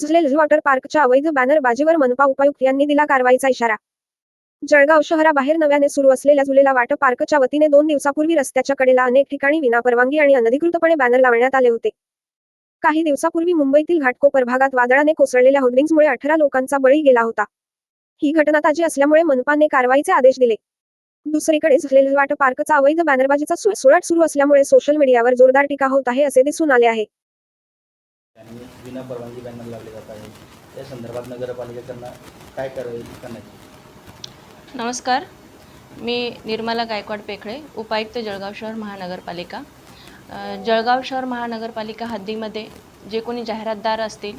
झुलेल water पार्कच्या अवैध बॅनरबाजीवर मनपा उपायुक्त यांनी दिला कारवाईचा इशारा. जळगाव शहराबाहेर नव्याने सुरू असलेल्या झुलेला वॉटर पार्कच्या वतीने दोन दिवसापूर्वी रस्त्याच्या कडेला अनेक ठिकाणी विनापरवानगी आणि अनधिकृतपणे बॅनर लावण्यात आले होते. काही दिवसापूर्वी मुंबईतील घाटकोपर भागात वादळाने कोसळलेल्या होर्डिंग्समुळे अठरा लोकांचा बळी गेला होता. ही घटना ताजी असल्यामुळे मनपाने कारवाईचे आदेश दिले. दुसरीकडे झुलेल वाट पार्कचा अवैध बॅनरबाजीचा सु- सुळाट सुरू असल्यामुळे सोशल मीडियावर जोरदार टीका होत आहे असे दिसून आले आहे. विना परवानगी बॅनर लावले जात आहे. त्या संदर्भात नगरपालिकेकडनं काय कारवाई करण्यात नमस्कार. मी निर्मला गायकवाड पेखळे उपायुक्त जळगाव शहर महानगरपालिका. जळगाव शहर महानगरपालिका हद्दीमध्ये जे कोणी जाहिरातदार असतील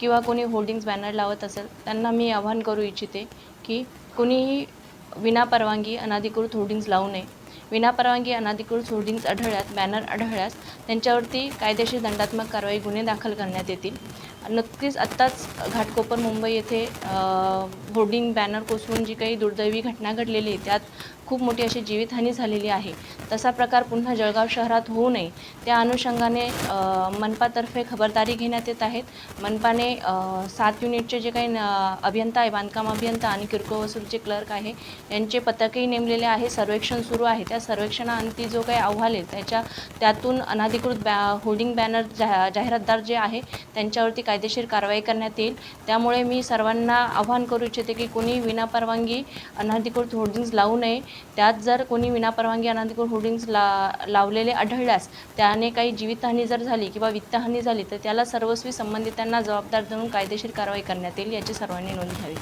किंवा कोणी होर्डिंग्स बॅनर लावत असेल त्यांना मी आवाहन करू इच्छिते की कोणीही विनापरवानगी अनाधिकृत होर्डिंग्ज लावू नये. विनापरवानगी अनाधिकृत होर्डिंग्स आढळल्यास बॅनर आढळल्यास त्यांच्यावरती कायदेशीर दंडात्मक कारवाई गुन्हे दाखल करण्यात येतील. नक्कीच आत्ताच घाटकोपर मुंबई येथे होर्डिंग बॅनर कोसळून जी काही दुर्दैवी घटना घडलेली आहे त्यात खूप मोठी अशी जीवितहानी झालेली आहे. तसा प्रकार पुन्हा जळगाव शहरात होऊ नये. त्या अनुषंगाने मनपातर्फे खबरदारी घेण्यात येत आहेत मनपाने सात युनिटचे जे काही न- अभियंता आहे बांधकाम अभियंता आणि किरकोळ वसूलचे क्लर्क आहे यांचे पथकही नेमलेले आहे. सर्वेक्षण सुरू आहे. त्या सर्वेक्षणाअंती जो काही अहवाल आहे त्याच्या त्यातून अनधिकृत बॅ होर्डिंग बॅनर जा जाहिरातदार जे आहे त्यांच्यावरती कायदेशीर कारवाई करण्यात येईल. त्यामुळे मी सर्वांना आव्हान करू इच्छिते की कोणी विनापरवानगी अनधिकृत होर्डिंग्ज लावू नये. त्यात जर कोणी विनापरवानगी अनधिकृत होर्डिंग्ज ला लावलेले आढळल्यास त्याने काही जीवितहानी जर झाली किंवा वित्तहानी झाली तर त्याला सर्वस्वी संबंधितांना जबाबदार धरून कायदेशीर कारवाई करण्यात येईल याची सर्वांनी नोंद घ्यावी.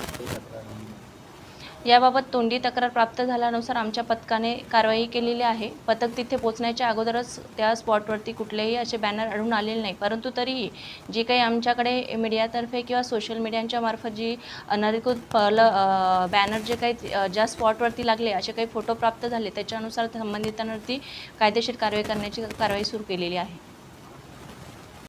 याबाबत तोंडी तक्रार प्राप्त झाल्यानुसार आमच्या पथकाने कारवाई केलेली आहे. पथक तिथे पोचण्याच्या अगोदरच त्या स्पॉटवरती कुठलेही असे बॅनर आढळून आलेले नाही. परंतु तरीही जी काही आमच्याकडे मीडियातर्फे किंवा सोशल मीडियांच्या मार्फत जी अनधिकृत फल बॅनर जे काही ज्या स्पॉटवरती लागले असे काही फोटो प्राप्त झाले त्याच्यानुसार संबंधितांवरती कायदेशीर कारवाई करण्याची कारवाई सुरू केलेली आहे.